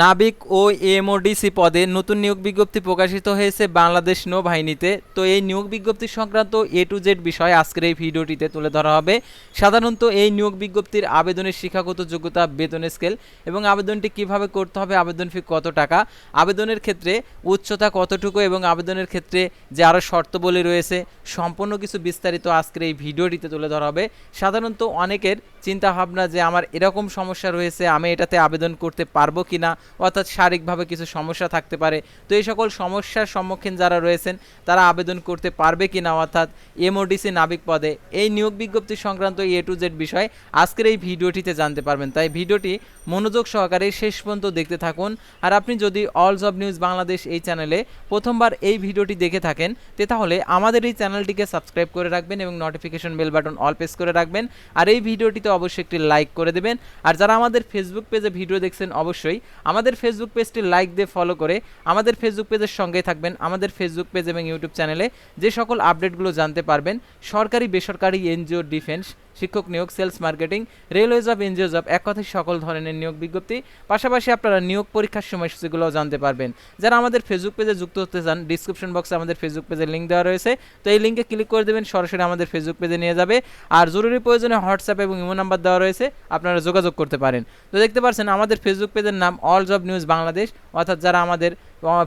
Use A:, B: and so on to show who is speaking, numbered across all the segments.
A: নাবিক ও এমওডিসি পদে নতুন নিয়োগ বিজ্ঞপ্তি প্রকাশিত হয়েছে বাংলাদেশ নৌবাহিনীতে। তো এই নিয়োগ বিজ্ঞপ্তি সংক্রান্ত এ টু জেড বিষয় আজকের এই ভিডিওটিতে তুলে ধরা হবে। সাধারণত এই নিয়োগ বিজ্ঞপ্তির আবেদনের শিক্ষাগত যোগ্যতা, বেতন স্কেল এবং আবেদনটি কীভাবে করতে হবে, আবেদন ফি কত টাকা, আবেদনের ক্ষেত্রে উচ্চতা কতটুকু এবং আবেদনের ক্ষেত্রে যে আরও শর্তবলী রয়েছে, সম্পূর্ণ কিছু বিস্তারিত আজকের এই ভিডিওটিতে তুলে ধরা হবে। সাধারণত অনেকের চিন্তা ভাবনা যে আমার এরকম সমস্যা রয়েছে, আমি এটাতে আবেদন করতে পারব কি না অর্থাৎ শারীরিকভাবে কিছু সমস্যা থাকতে পারে। তো এই সকল সমস্যার সম্মুখীন যারা রয়েছেন, তারা আবেদন করতে পারবে কি না অর্থাৎ এমওডিসি নাবিক পদে এই নিয়োগ বিজ্ঞপ্তি সংক্রান্ত এ টু জেড বিষয় আজকের এই ভিডিওটিতে জানতে পারবেন। তাই ভিডিওটি মনোযোগ সহকারে শেষ পর্যন্ত দেখতে থাকুন। আর আপনি যদি অল জব নিউজ বাংলাদেশ এই চ্যানেলে প্রথমবার এই ভিডিওটি দেখে থাকেন, তে তাহলে আমাদের এই চ্যানেলটিকে সাবস্ক্রাইব করে রাখবেন এবং notification bell button all press করে রাখবেন। আর এই ভিডিওটিতে অবশ্যই একটি লাইক করে দেবেন। আর যারা আমাদের ফেসবুক পেজে ভিডিও দেখছেন, অবশ্যই আমাদের ফেসবুক পেজটি লাইক দিয়ে ফলো করে আমাদের ফেসবুক পেজের সঙ্গে থাকবেন, আমাদের ফেসবুক পেজ এবং ইউটিউব চ্যানেলে যে সকল আপডেটগুলো জানতে পারবেন, সরকারি, বেসরকারি এনজিও ডিফেন্স শিক্ষক নিয়োগ sales marketing railway job NGO job এক কথায় সকল ধরনের নিয়োগ বিজ্ঞপ্তি। পাশাপাশি আপনারা নিয়োগ পরীক্ষার সময়সূচিগুলোও জানতে পারবেন। যারা আমাদের ফেসবুক পেজে যুক্ত হতে চান ডিসক্রিপশন বক্সে আমাদের ফেসবুক পেজের লিঙ্ক দেওয়া রয়েছে। তো এই লিঙ্কে ক্লিক করে দেবেন, সরাসরি আমাদের ফেসবুক পেজে নিয়ে যাবে। আর জরুরি প্রয়োজনে হোয়াটসঅ্যাপ এবং ইমো নাম্বার দেওয়া রয়েছে, আপনারা যোগাযোগ করতে পারেন। তো দেখতে পাচ্ছেন, আমাদের ফেসবুক পেজের নাম অল জব নিউজ বাংলাদেশ অর্থাৎ যারা আমাদের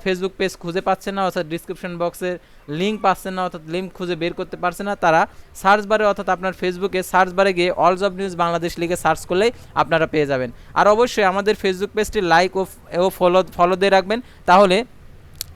A: ফেসবুক পেজ খুঁজে পাচ্ছেন না, অর্থাৎ ডিসক্রিপশন বক্সের লিঙ্ক পাচ্ছেন না, অর্থাৎ লিঙ্ক খুঁজে বের করতে পারছে না। তারা সার্চ বারে অর্থাৎ আপনার ফেসবুকে সার্চ বারে গিয়ে অল জব নিউজ বাংলাদেশ লিখে সার্চ করলেই আপনারা পেয়ে যাবেন। আর অবশ্যই আমাদের ফেসবুক পেজটি লাইক ও ফলো ফলো দিয়ে রাখবেন। তাহলে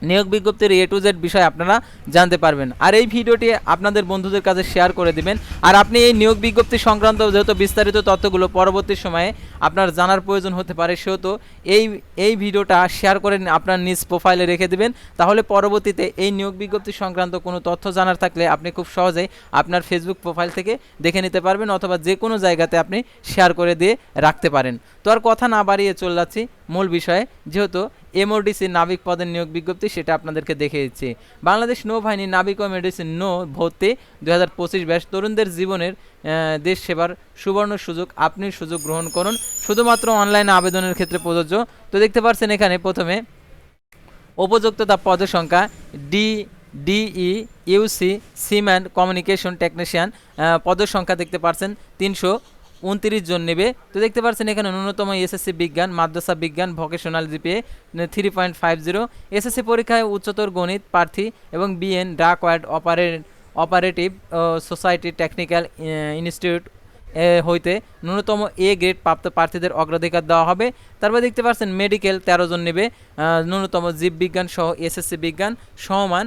A: নিয়োগ বিজ্ঞপ্তির এ টু জেড বিষয় আপনারা জানতে পারবেন। আর এই ভিডিওটি আপনাদের বন্ধুদের কাছে শেয়ার করে দিবেন। আর আপনি এই নিয়োগ বিজ্ঞপ্তি সংক্রান্ত যেহেতু বিস্তারিত তথ্যগুলো পরবর্তী সময়ে আপনার জানার প্রয়োজন হতে পারে, সেহেতু এই এই ভিডিওটা শেয়ার করে আপনার নিজ প্রোফাইলে রেখে দিবেন। তাহলে পরবর্তীতে এই নিয়োগ বিজ্ঞপ্তি সংক্রান্ত কোনো তথ্য জানার থাকলে আপনি খুব সহজেই আপনার ফেসবুক প্রোফাইল থেকে দেখে নিতে পারবেন, অথবা যে কোনো জায়গাতে আপনি শেয়ার করে দিয়ে রাখতে পারেন। তো আর কথা না বাড়িয়ে চলে যাচ্ছি মূল বিষয়ে, যেহেতু এমওডিসি নাবিক পদের নিয়োগ বিজ্ঞপ্তি, সেটা আপনাদেরকে দেখে দিচ্ছি বাংলাদেশ নৌবাহিনী নাবিক ও মেডিসিন নৌ ভর্তি দু হাজার পঁচিশ ব্যাস তরুণদের জীবনের দেশ সেবার সুবর্ণ সুযোগ, আপনি সুযোগ গ্রহণ করুন। শুধুমাত্র অনলাইনে আবেদনের ক্ষেত্রে প্রযোজ্য। তো দেখতে পাচ্ছেন এখানে প্রথমে উপযুক্ততা পদের সংখ্যা D D E U C SIM and communication technician পদের সংখ্যা দেখতে পাচ্ছেন তিনশো উনত্রিশ জন নেবে। তো দেখতে পাচ্ছেন এখানে ন্যূনতম এসএসসি বিজ্ঞান, মাদ্রাসা বিজ্ঞান vocational GPA three point five zero SSC পরীক্ষায় উচ্চতর গণিত প্রার্থী এবং বিএন ডাক ওয়ার্ড অপারে অপারেটিভ সোসাইটি টেকনিক্যাল ইনস্টিটিউট হইতে ন্যূনতম এ গ্রেড প্রাপ্ত প্রার্থীদের অগ্রাধিকার দেওয়া হবে। তারপর দেখতে পাচ্ছেন মেডিকেল তেরো জন নেবে। ন্যূনতম জীববিজ্ঞান সহ এসএসসি বিজ্ঞান সমান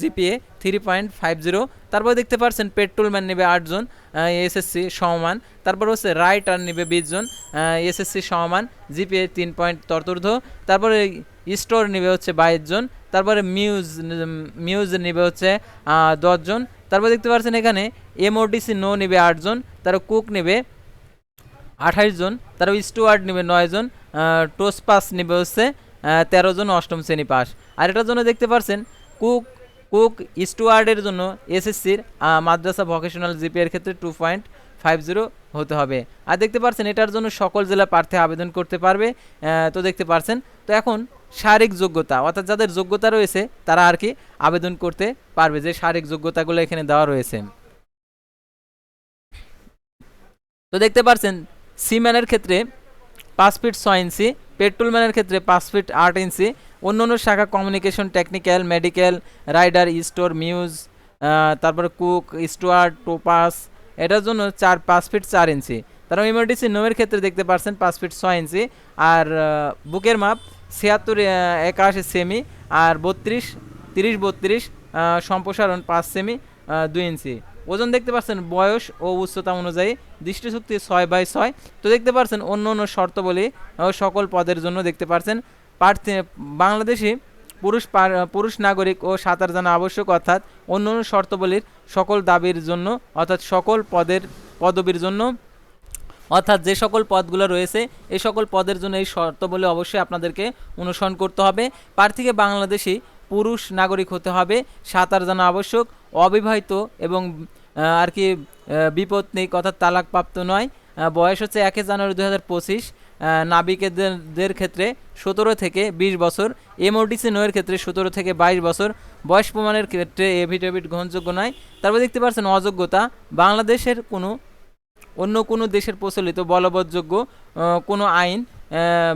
A: GPA three point five zero তারপর দেখতে পাচ্ছেন পেট্রোলম্যান নেবে আটজন এসএসসি সমমান তারপর হচ্ছে রাইটার নেবে বিশ জন এসএসসি সমমান জিপিএ তিন পয়েন্ট চতুর্থ তারপরে স্টোর নেবে হচ্ছে বাইশ জন। তারপরে মিউজ মিউজ নেবে হচ্ছে দশজন তারপর দেখতে পাচ্ছেন এখানে এমওডিসি নো নেবে আটজন তারপর কুক নেবে আঠাইশ জন, তারপর স্টুয়ার্ড নেবে নয় জন টোস পাস নেবে হচ্ছে তেরো জন অষ্টম শ্রেণি পাস আর এটার জন্য দেখতে পাচ্ছেন কুক কুক স্টুয়ার্ডের জন্য এসএসসির মাদ্রাসা ভোকেশনাল জিপিএর ক্ষেত্রে টু পয়েন্ট ফাইভ জিরো হতে হবে। আর দেখতে পাচ্ছেন এটার জন্য সকল জেলা প্রার্থী আবেদন করতে পারবে তো দেখতে পাচ্ছেন তো এখন শারীরিক যোগ্যতা, অর্থাৎ যাদের যোগ্যতা রয়েছে, তারা আর কি আবেদন করতে পারবে যে শারীরিক যোগ্যতাগুলো এখানে দেওয়া রয়েছে। তো দেখতে পাচ্ছেন সিম্যানের ক্ষেত্রে পাঁচ ফিট ছয় ইঞ্চি, পেট্রোলম্যানের ক্ষেত্রে পাঁচ ফিট আট ইঞ্চি, অন্য অন্য শাখা communication technical medical writer store muse তারপরে কুক স্টুয়ার্ড টোপাস এটার জন্য চার, পাঁচ ফিট চার ইঞ্চি। তারপর ইমার্জেন্সি নোয়ের ক্ষেত্রে দেখতে পাচ্ছেন পাঁচ ফিট ছয় ইঞ্চি, আর বুকের মাপ ছিয়াত্তর একাশি সেমি আর বত্রিশ, তিরিশ বত্রিশ সম্প্রসারণ পাঁচ সেমি দুই ইঞ্চি ওজন দেখতে পাচ্ছেন বয়স ও উচ্চতা অনুযায়ী দৃষ্টিশক্তি ছয় বাই ছয়। তো দেখতে পাচ্ছেন অন্য অন্য শর্তাবলী সকল পদের জন্য দেখতে পাচ্ছেন। প্রার্থী বাংলাদেশি পুরুষ পুরুষ নাগরিক ও সাঁতার জানা আবশ্যক, অর্থাৎ অন্য অন্য শর্তবলীর সকল দাবির জন্য, অর্থাৎ সকল পদের, পদবীর জন্য অর্থাৎ যে সকল পদগুলো রয়েছে এই সকল পদের জন্য এই শর্তাবলী অবশ্যই আপনাদেরকে অনুসরণ করতে হবে। প্রার্থীকে বাংলাদেশি পুরুষ নাগরিক হতে হবে সাঁতার জানা আবশ্যক অবিবাহিত এবং আর কি আহ, বিপত্নিক অর্থাৎ তালাকপ্রাপ্ত নয়। বয়স হচ্ছে একে জানুয়ারি দু হাজার পঁচিশ নাবিকদের ক্ষেত্রে সতেরো থেকে বিশ বছর এমওডিসি নয়ের ক্ষেত্রে সতেরো থেকে বাইশ বছর। বয়স প্রমাণের ক্ষেত্রে এভিডেভিট গ্রহণযোগ্য নয়। তারপর দেখতে পাচ্ছেন অযোগ্যতা বাংলাদেশের কোনো অন্য কোনো দেশের প্রচলিত বলবৎযোগ্য কোনো আইন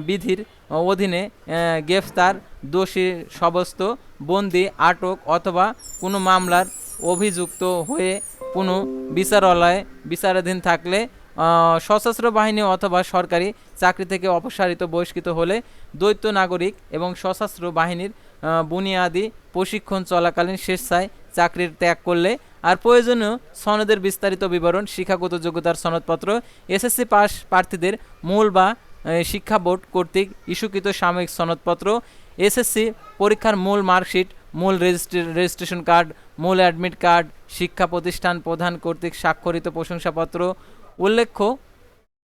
A: বিধির অধীনে গ্রেফতার, দোষী, সাব্যস্ত, বন্দি, আটক অথবা কোনো মামলার অভিযুক্ত হয়ে কোনো বিচারালয়ে বিচারাধীন থাকলে সশস্ত্র বাহিনী অথবা সরকারি চাকরি থেকে অপসারিত বহিষ্কৃত হলে দ্বৈত নাগরিক এবং সশস্ত্র বাহিনীর বুনিয়াদি প্রশিক্ষণ চলাকালীন স্বেচ্ছায় চাকরির ত্যাগ করলে। আর প্রয়োজনীয় সনদের বিস্তারিত বিবরণ, শিক্ষাগত যোগ্যতার সনদপত্র এসএসসি পাস প্রার্থীদের মূল বা শিক্ষা বোর্ড কর্তৃক ইস্যুকৃত সাময়িক সনদপত্র এসএসসি পরীক্ষার মূল মার্কশিট, মূল রেজিস্ট্রে, রেজিস্ট্রেশন কার্ড, মূল অ্যাডমিট কার্ড, শিক্ষা প্রতিষ্ঠান প্রধান কর্তৃক স্বাক্ষরিত প্রশংসাপত্র। উল্লেখ্য,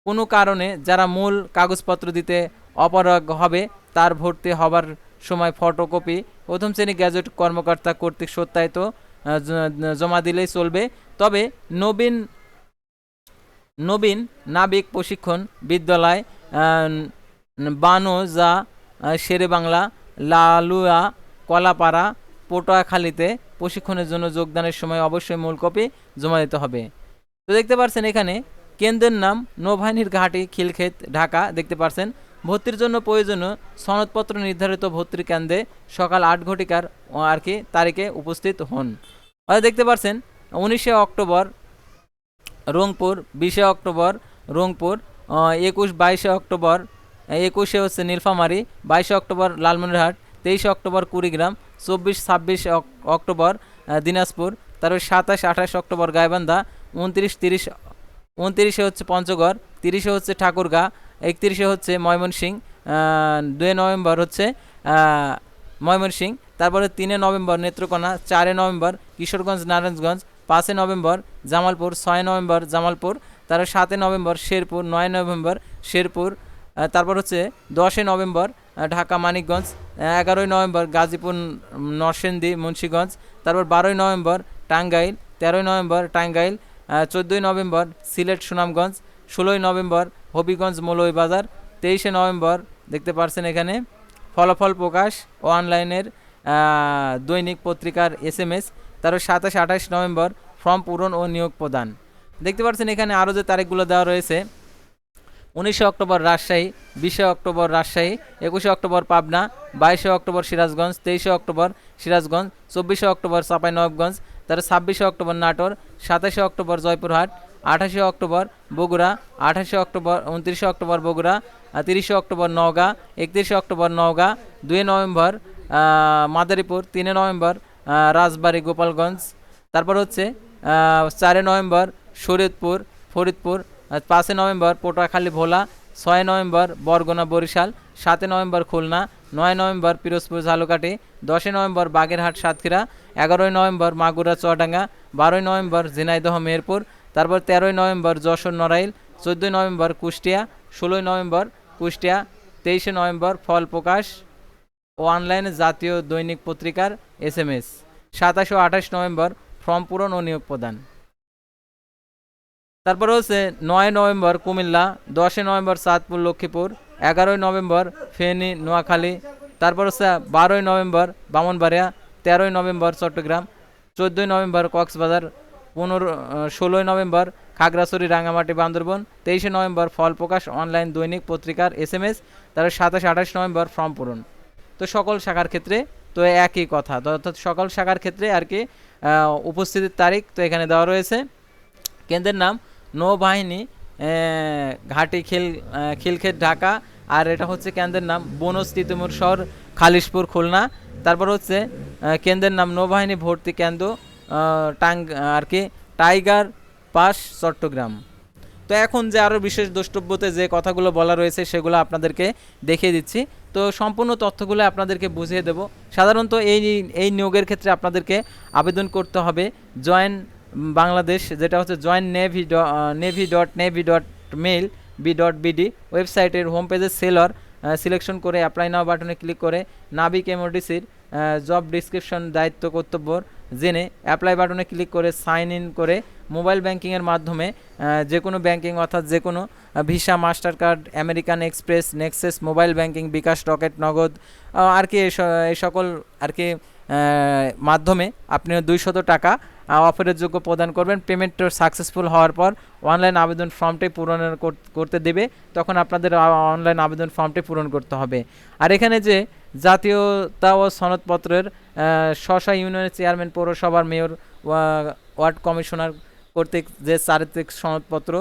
A: কোনো কারণে যারা মূল কাগজপত্র দিতে অপারগ হবে, তার ভর্তি হবার সময় ফটোকপি। প্রথম শ্রেণি গ্যাজেট কর্মকর্তা কর্তৃক সত্যায়িত জমা দিলেই চলবে। তবে নবীন নবীন নাবিক প্রশিক্ষণ বিদ্যালয় বানো যা শেরে বাংলা, লালুয়া, কলাপাড়া, পটুয়াখালীতে প্রশিক্ষণের জন্য যোগদানের সময় অবশ্যই মূল কপি জমা দিতে হবে। তো দেখতে পাচ্ছেন এখানে কেন্দ্রের নাম নৌবাহিনীর ঘাঁটি, খিলক্ষেত, ঢাকা। দেখতে পাচ্ছেন ভর্তির জন্য প্রয়োজনীয় সনদপত্র নির্ধারিত ভর্তির কেন্দ্রে সকাল আট ঘটিকার আর কি তারিখে উপস্থিত হন। অর্থাৎ দেখতে পাচ্ছেন, উনিশে অক্টোবর রংপুর, বিশে অক্টোবর রংপুর একুশ, বাইশে অক্টোবর, একুশে হচ্ছে নীলফামারি, বাইশে অক্টোবর লালমনিরহাট, তেইশে অক্টোবর কুড়িগ্রাম, চব্বিশ, ছাব্বিশ অক্টোবর দিনাজপুর, তারপর সাতাশ, আঠাশ অক্টোবর গাইবান্ধা, উনত্রিশ, তিরিশ, উনত্রিশে হচ্ছে পঞ্চগড়, তিরিশে হচ্ছে ঠাকুরগাঁ একত্রিশে হচ্ছে ময়মনসিং দুই নভেম্বর হচ্ছে ময়মনসিং, তারপরে তিনে নভেম্বর নেত্রকোনা, চারে নভেম্বর কিশোরগঞ্জ, নারায়ণগঞ্জ পাঁচই নভেম্বর জামালপুর, ছয় নভেম্বর জামালপুর, তারপর সাতই নভেম্বর শেরপুর, নয় নভেম্বর শেরপুর তারপর হচ্ছে দশই নভেম্বর ঢাকা, মানিকগঞ্জ এগারোই নভেম্বর গাজীপুর নরসিংদী, মুন্সীগঞ্জ, তারপর বারোই নভেম্বর টাঙ্গাইল, তেরোই নভেম্বর টাঙ্গাইল চোদ্দোই নভেম্বর সিলেট, সুনামগঞ্জ, ষোলোই নভেম্বর হবিগঞ্জ মৌলভীবাজার তেইশে নভেম্বর, দেখতে পারছেন এখানে, ফলাফল প্রকাশ ও অনলাইনের দৈনিক পত্রিকার এস এম এস তারপর সাতাশ আঠাশ নভেম্বর, ফর্ম পূরণ ও নিয়োগ প্রদান। দেখতে পাচ্ছেন এখানে আরও যে তারিখগুলো দেওয়া রয়েছে, উনিশে অক্টোবর রাজশাহী, বিশে অক্টোবর রাজশাহী, একুশে অক্টোবর পাবনা, বাইশে অক্টোবর সিরাজগঞ্জ, তেইশে অক্টোবর সিরাজগঞ্জ, চব্বিশে অক্টোবর চাঁপাইনবাবগঞ্জ তারপর ছাব্বিশে অক্টোবর নাটোর, সাতাশে অক্টোবর জয়পুরহাট আঠাশে অক্টোবর বগুড়া, আঠাশে অক্টোবর, উনত্রিশে অক্টোবর বগুড়া তিরিশে অক্টোবর নওগাঁ, একত্রিশে অক্টোবর নওগাঁ দুই নভেম্বর মাদারীপুর, তিনে নভেম্বর রাজবাড়ী, গোপালগঞ্জ, তারপর হচ্ছে চারে নভেম্বর, শরীয়তপুর, ফরিদপুর পাঁচই নভেম্বর, পটুয়াখালী, ভোলা, ছয় নভেম্বর, বরগুনা, বরিশাল সাতই নভেম্বর, খুলনা, নয় নভেম্বর, পিরোজপুর, ঝালকাঠি দশই নভেম্বর, বাগেরহাট, সাতক্ষীরা, এগারোই নভেম্বর, মাগুরা, চুয়াডাঙ্গা, বারোই নভেম্বর, ঝিনাইদহ, মেহেরপুর তারপর তেরোই নভেম্বর যশোর নড়াইল, চোদ্দোই নভেম্বর কুষ্টিয়া, ষোলোই নভেম্বর কুষ্টিয়া, তেইশে নভেম্বর ফল প্রকাশ ও অনলাইনে জাতীয় দৈনিক পত্রিকার এস এম এস সাতাশ ও আঠাশ নভেম্বর ফর্ম পূরণ ও নিয়োগ প্রদান। তারপর হচ্ছে নয় নভেম্বর কুমিল্লা, দশই নভেম্বর চাঁদপুর লক্ষ্মীপুর, এগারোই নভেম্বর ফেনী নোয়াখালী, তারপর হচ্ছে বারোই নভেম্বর বামনবাড়িয়া, তেরোই নভেম্বর চট্টগ্রাম, চোদ্দোই নভেম্বর কক্সবাজার পনেরো ষোলোই নভেম্বর, খাগড়াছড়ি রাঙামাটি বান্দরবন, তেইশে নভেম্বর, ফল প্রকাশ, অনলাইন দৈনিক পত্রিকার এস এম এস তারপর সাতাশ আঠাশ নভেম্বর, ফর্ম পূরণ। তো সকল শাখার ক্ষেত্রে তো একই কথা অর্থাৎ সকল শাখার ক্ষেত্রে আর কি উপস্থিতির তারিখ তো এখানে দেওয়া রয়েছে। কেন্দ্রের নাম নৌবাহিনী ঘাটি খিল খিলক্ষেত, ঢাকা, আর এটা হচ্ছে কেন্দ্রের নাম বনজ তিতুমুর শহর, খালিশপুর, খুলনা। তারপর হচ্ছে কেন্দ্রের নাম নৌবাহিনী ভর্তি কেন্দ্র টাং আর কি, টাইগার পাস চট্টগ্রাম। তো এখন যে আরও বিশেষ দ্রষ্টব্যতে যে কথাগুলো বলা রয়েছে সেগুলো আপনাদেরকে দেখিয়ে দিচ্ছি। তো সম্পূর্ণ তথ্যগুলো আপনাদেরকে বুঝিয়ে দেব। সাধারণত এই এই নিয়োগের ক্ষেত্রে আপনাদেরকে আবেদন করতে হবে জয়েন বাংলাদেশ, যেটা হচ্ছে join navy navy dot navy dot mil B dot BD ওয়েবসাইটের হোম পেজে সেলর সিলেকশন করে অ্যাপ্লাই নাও বাটনে ক্লিক করে নাবিক এমওডিসির জব ডিসক্রিপশন দায়িত্ব কর্তব্য জেনে অ্যাপ্লাই বাটনে ক্লিক করে সাইন ইন করে মোবাইল ব্যাংকিংয়ের মাধ্যমে যে কোনো ব্যাংকিং অর্থাৎ যে কোনো visa master card American Express Nexus mobile banking bKash Rocket Nagad আর কি এই সকল আর কি মাধ্যমে আপনি দুইশত টাকা অফারের যোগ্য প্রদান করবেন। পেমেন্ট সাকসেসফুল হওয়ার পর অনলাইন আবেদন ফর্মটি পূরণ করতে দেবে। তখন আপনাদের অনলাইন আবেদন ফর্মটি পূরণ করতে হবে। আর এখানে যে জাতীয়তা ও সনদপত্রের স্ব ইউনিয়নের চেয়ারম্যান, পৌরসভার মেয়র ওয়ার্ড কমিশনার কর্তৃক যে চারিত্রিক সনদপত্র,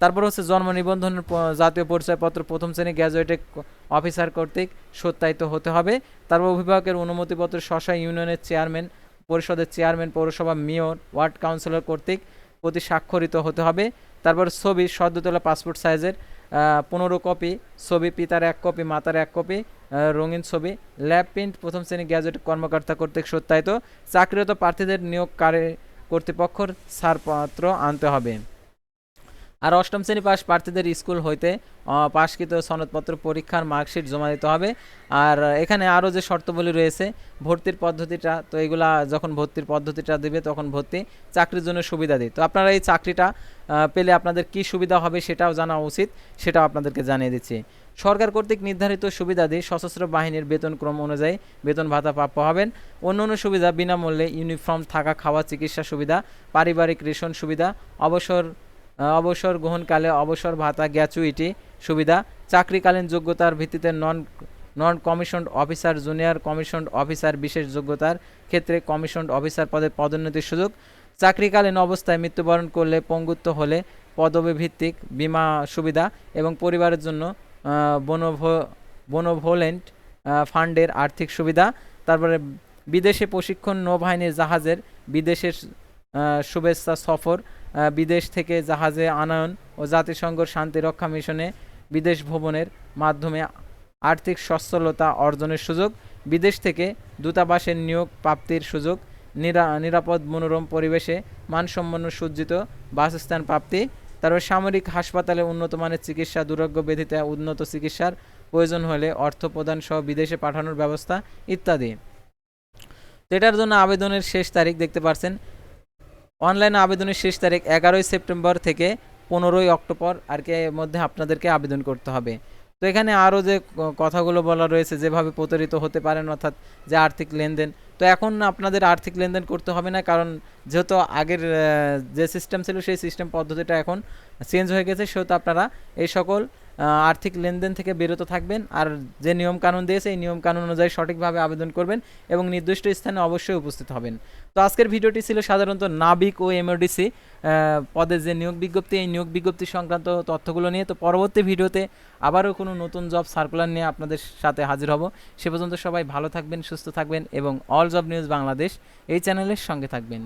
A: তারপর হচ্ছে জন্ম নিবন্ধনের জাতীয় পরিচয়পত্র প্রথম শ্রেণি গ্র্যাজুয়েটেড অফিসার কর্তৃক সত্যায়িত হতে হবে। তারপর অভিভাবকের অনুমতিপত্র শশা ইউনিয়নের চেয়ারম্যান, পরিষদের চেয়ারম্যান, পৌরসভা মেয়র, ওয়ার্ড কাউন্সিলর কর্তৃক প্রতি স্বাক্ষরিত হতে হবে। তারপর ছবি সদ্য তোলা পাসপোর্ট সাইজের পনেরো কপি, ছবি পিতার এক কপি, মাতার এক কপি রঙিন ছবি, ল্যাব প্রিন্ট প্রথম শ্রেণি গ্যাজেট কর্মকর্তা কর্তৃক সত্যায়িত। চাকরিরত প্রার্থীদের নিয়োগ কারে কর্তৃপক্ষর ছাড়পত্র আনতে হবে। আর অষ্টম শ্রেণি পাস প্রার্থীদের স্কুল হইতে পাশকৃত সনদপত্র পরীক্ষার মার্কশিট জমা দিতে হবে। আর এখানে আরও যে শর্তাবলী রয়েছে, ভর্তির পদ্ধতিটা, তো এগুলা যখন ভর্তির পদ্ধতিটা দেবে, তখন ভর্তি চাকরির জন্য সুবিধা দিই। তো আপনারা এই চাকরিটা পেলে আপনাদের কি সুবিধা হবে সেটাও জানা উচিত, সেটাও আপনাদেরকে জানিয়ে দিচ্ছি। সরকার কর্তৃক নির্ধারিত সুবিধাদি সশস্ত্র বাহিনীর বেতন ক্রম অনুযায়ী বেতন ভাতা প্রাপ্য হবেন। অন্য অন্য সুবিধা বিনামূল্যে ইউনিফর্ম, থাকা খাওয়া, চিকিৎসা সুবিধা, পারিবারিক রেশন সুবিধা, অবসর অবসর গ্রহণকালে অবসর ভাতা গ্র্যাচুইটি সুবিধা, চাকরিকালীন যোগ্যতার ভিত্তিতে non non commissioned officer junior commissioned officer বিশেষ যোগ্যতার ক্ষেত্রে কমিশনড অফিসার পদে পদোন্নতির সুযোগ। চাকরিকালীন অবস্থায় মৃত্যুবরণ করলে পঙ্গুত্ব হলে পদবি ভিত্তিক বিমা সুবিধা এবং পরিবারের জন্য বনভো, বনভোলেন্ট ফান্ডের আর্থিক সুবিধা। তারপরে বিদেশে প্রশিক্ষণ নৌবাহিনীর জাহাজের বিদেশের শুভেচ্ছা সফর বিদেশ থেকে জাহাজে আনয়ন ও জাতিসংঘ শান্তি রক্ষা মিশনে বিদেশ ভ্রমণের মাধ্যমে আর্থিক সচ্ছলতা অর্জনের সুযোগ, বিদেশ থেকে দূতাবাসের নিয়োগ প্রাপ্তির সুযোগ, নিরা, নিরাপদ মনোরম পরিবেশে মানসম্পন্ন সজ্জিত বাসস্থান প্রাপ্তি, তারপর সামরিক হাসপাতালে উন্নত মানের চিকিৎসা দুরারোগ্য ব্যাধিতে উন্নত চিকিৎসার প্রয়োজন হলে অর্থ প্রদান সহ বিদেশে পাঠানোর ব্যবস্থা ইত্যাদি। এটার জন্য আবেদনের শেষ তারিখ দেখতে পাচ্ছেন অনলাইনে আবেদনের শেষ তারিখ এগারোই সেপ্টেম্বর থেকে পনেরোই অক্টোবর আর কি এর মধ্যে আপনাদেরকে আবেদন করতে হবে। তো এখানে আরও যে কথাগুলো বলা রয়েছে, যেভাবে প্রতারিত হতে পারেন অর্থাৎ যে আর্থিক লেনদেন, তো এখন আপনাদের আর্থিক লেনদেন করতে হবে না, কারণ যেহেতু আগের যে সিস্টেম ছিল সেই সিস্টেম পদ্ধতিটা এখন চেঞ্জ হয়ে গেছে, সেহেতু আপনারা এই সকল আর্থিক লেনদেন থেকে বিরত থাকবেন আর যে নিয়ম কানুন দিয়েছে, এই নিয়ম কানুন অনুযায়ী সঠিকভাবে আবেদন করবেন এবং নির্দিষ্ট স্থানে অবশ্যই উপস্থিত হবেন। তো আজকের ভিডিওটি ছিল সাধারণত নাবিক ও এমওডিসি পদে যে নিয়োগ বিজ্ঞপ্তি, এই নিয়োগ বিজ্ঞপ্তি সংক্রান্ত তথ্যগুলো নিয়ে। তো পরবর্তী ভিডিওতে আবারও কোনো নতুন জব সার্কুলার নিয়ে আপনাদের সাথে হাজির হব। সে পর্যন্ত সবাই ভালো থাকবেন, সুস্থ থাকবেন এবং অল জব নিউজ বাংলাদেশ এই চ্যানেলের সঙ্গে থাকবেন।